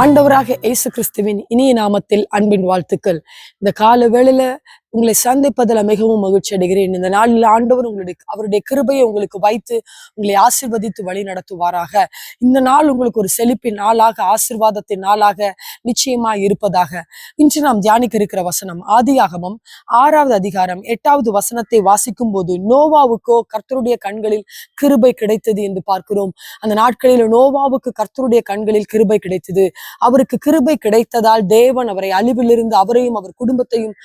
ஆண்டவராக இயேசு கிறிஸ்துவின் இனிய நாமத்தில் அன்பின் வாழ்த்துக்கள். இந்த கால வேளையில உங்களை சந்திப்பதில் மிகவும் மகிழ்ச்சி அடைகிறேன். இந்த நாளில் ஆண்டவர் உங்களுடைய அவருடைய கிருபையை உங்களுக்கு வைத்து உங்களை ஆசிர்வதித்து வழி நடத்துவாராக. இந்த நாள் உங்களுக்கு ஒரு செழிப்பின் நாளாக ஆசிர்வாதத்தின் நாளாக நிச்சயமா இருப்பதாக. இன்று நாம் தியானிக்க இருக்கிற வசனம் ஆதியாகமம் ஆறாவது அதிகாரம் எட்டாவது வசனத்தை வாசிக்கும் போது நோவாவுக்கோ கர்த்தருடைய கண்களில் கிருபை கிடைத்தது என்று பார்க்கிறோம். அந்த நாட்களில் நோவாவுக்கு கர்த்தருடைய கண்களில் கிருபை கிடைத்தது. அவருக்கு கிருபை கிடைத்ததால் தேவன் அவரை அழிவிலிருந்து அவரையும் அவர் குடும்பத்தையும்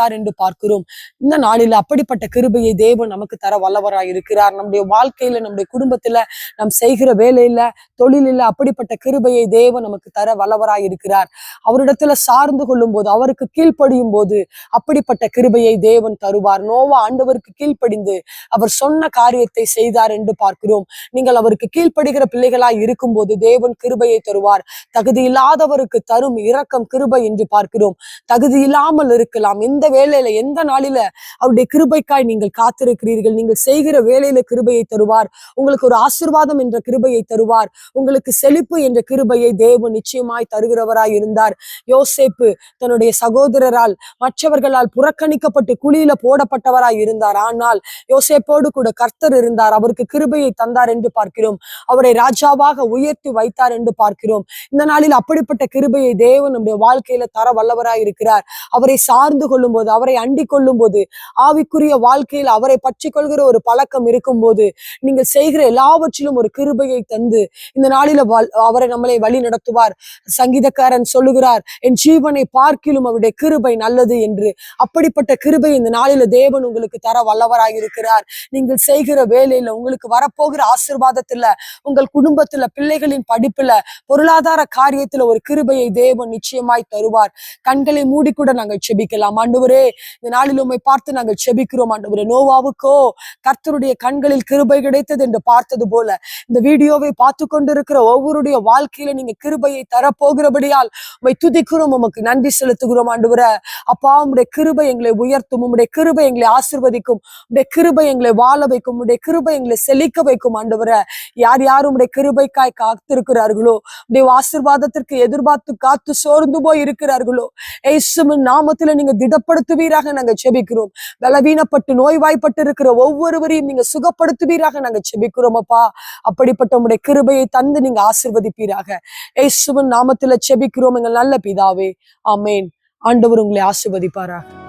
பாதுகாத்தார் என்று பார்க்கிறோம். இந்த நாளில் அப்படிப்பட்ட கிருபையை தேவன் நமக்கு தர வல்லவராய் இருக்கிறார். நம்முடைய வாழ்க்கையில நம்முடைய குடும்பத்துல நாம் செய்கிற வேலையில தொழிலில் அப்படிப்பட்ட கிருபையை தேவன் நமக்கு தர வல்லவராய் இருக்கிறார். அவரிடத்துல சார்ந்து கொள்ளும் போது அவருக்கு கீழ்ப்படியும் போது அப்படிப்பட்ட கிருபையை தேவன் தருவார். நோவா ஆண்டவருக்கு கீழ்ப்படிந்து அவர் சொன்ன காரியத்தை செய்தார் என்று பார்க்கிறோம். நீங்கள் அவருக்கு கீழ்ப்படுகிற பிள்ளைகளாய் இருக்கும்போது தேவன் கிருபையை தருவார். தகுதி இல்லாதவருக்கு தரும் இரக்கம் கிருபை என்று பார்க்கிறோம். தகுதி இல்லாமல் இருக்கலாம். எந்த வேலையில எந்த நாளில அவருடைய கிருபைக்காய் நீங்கள் காத்திருக்கிறீர்கள்? நீங்கள் செய்கிற வேலையில கிருபையை தருவார். உங்களுக்கு ஒரு ஆசிர்வாதம் என்ற கிருபையை தருவார். உங்களுக்கு செழிப்பு என்ற கிருபையை தேவன் நிச்சயமாய் தருகிறவராய் இருந்தார். யோசேப்பு தன்னுடைய சகோதரரால் மற்றவர்களால் புறக்கணிக்கப்பட்டு குழியில போடப்பட்டவராய் இருந்தார். ஆனால் யோசேப்போடு கூட கர்த்தர் இருந்தார். அவருக்கு கிருபையை தந்தார் என்று பார்க்கிறோம். அவரை ராஜாவாக உயர்த்தி வைத்தார் என்று பார்க்கிறோம். இந்த நாளில் அப்படிப்பட்ட கிருபையை தேவன் நம்முடைய வாழ்க்கையில தர வல்லவராய் இருக்கிறார். அவரை சார்ந்து கொள்ளும் போது அவரை அண்டிக் கொள்ளும் போது ஆவிக்குரிய வாழ்க்கையில் அவரை பற்றி கொள்கிற ஒரு பழக்கம் இருக்கும் போது நீங்கள் செய்கிற எல்லாவற்றிலும் ஒரு கிருபையை தந்து இந்த நாளில அவரை நம்மளை வழி நடத்துவார். சங்கீதக்காரன் சொல்லுகிறார் என் ஜீவனை பார்க்கிலும் அவருடைய கிருபை நல்லது என்று. அப்படிப்பட்ட கிருபை இந்த நாளில தேவன் உங்களுக்கு தர வல்லவராய் இருக்கிறார் நீங்கள் செய்கிற வேலையில உங்களுக்கு வரப்போகிற ஆசிர்வாதத்துல உங்கள் குடும்பத்துல பிள்ளைகளின் படிப்புல பொருளாதார காரியத்துல ஒரு கிருபையை தேவன் நிச்சயமாய் தருவார். கண்களை மூடி கூட நாங்கள் செபிக்கலாம். ஆண்டு ஆண்டவரே இந்த நாளில் உண்மை பார்த்து நாங்கள் செபிக்கிறோம் ஆண்டவரே. நோவாவுக்கோ கர்த்தருடைய கண்களில் கிருபை கிடைத்தது என்று பார்த்தது போல இந்த வீடியோவை பார்த்து கொண்டிருக்கிற ஒவ்வொருடைய வாழ்க்கையில நீங்க கிருபையை தரப்போகிறபடியால் உண்மை துதிக்கிறோம் உமக்கு நன்றி செலுத்துகிறோம் ஆண்டவர. அப்பா உம்முடைய கிருபை எங்களை உயர்த்தும் உம்முடைய கிருபை எங்களை ஆசிர்வதிக்கும் உடைய கிருபை எங்களை வாழ வைக்கும் உடைய கிருபை எங்களை செழிக்க வைக்கும் ஆண்டவர. யார் யார் உடைய கிருபைக்காய் காத்திருக்கிறார்களோ உடைய ஆசிர்வாதத்திற்கு எதிர்பார்த்து காத்து சோர்ந்து போய் இருக்கிறார்களோ ஏசுவின் நாமத்துல நீங்க சுகப்படுத்துவீராக நாங்க செபிக்கிறோம் பலவீனப்பட்டு நோய்வாய்ப்பட்டு இருக்கிற ஒவ்வொருவரையும் நீங்க சுகப்படுத்துவீராக நாங்க செபிக்கிறோம் அப்பா. அப்படிப்பட்ட உங்களுடைய கிருபையை தந்து நீங்க ஆசிர்வதிப்பீராக. ஏசுவன் நாமத்துல செபிக்கிறோம் எங்கள் நல்ல பிதாவே. ஆமேன். ஆண்டவர் உங்களை ஆசிர்வதிப்பாராக.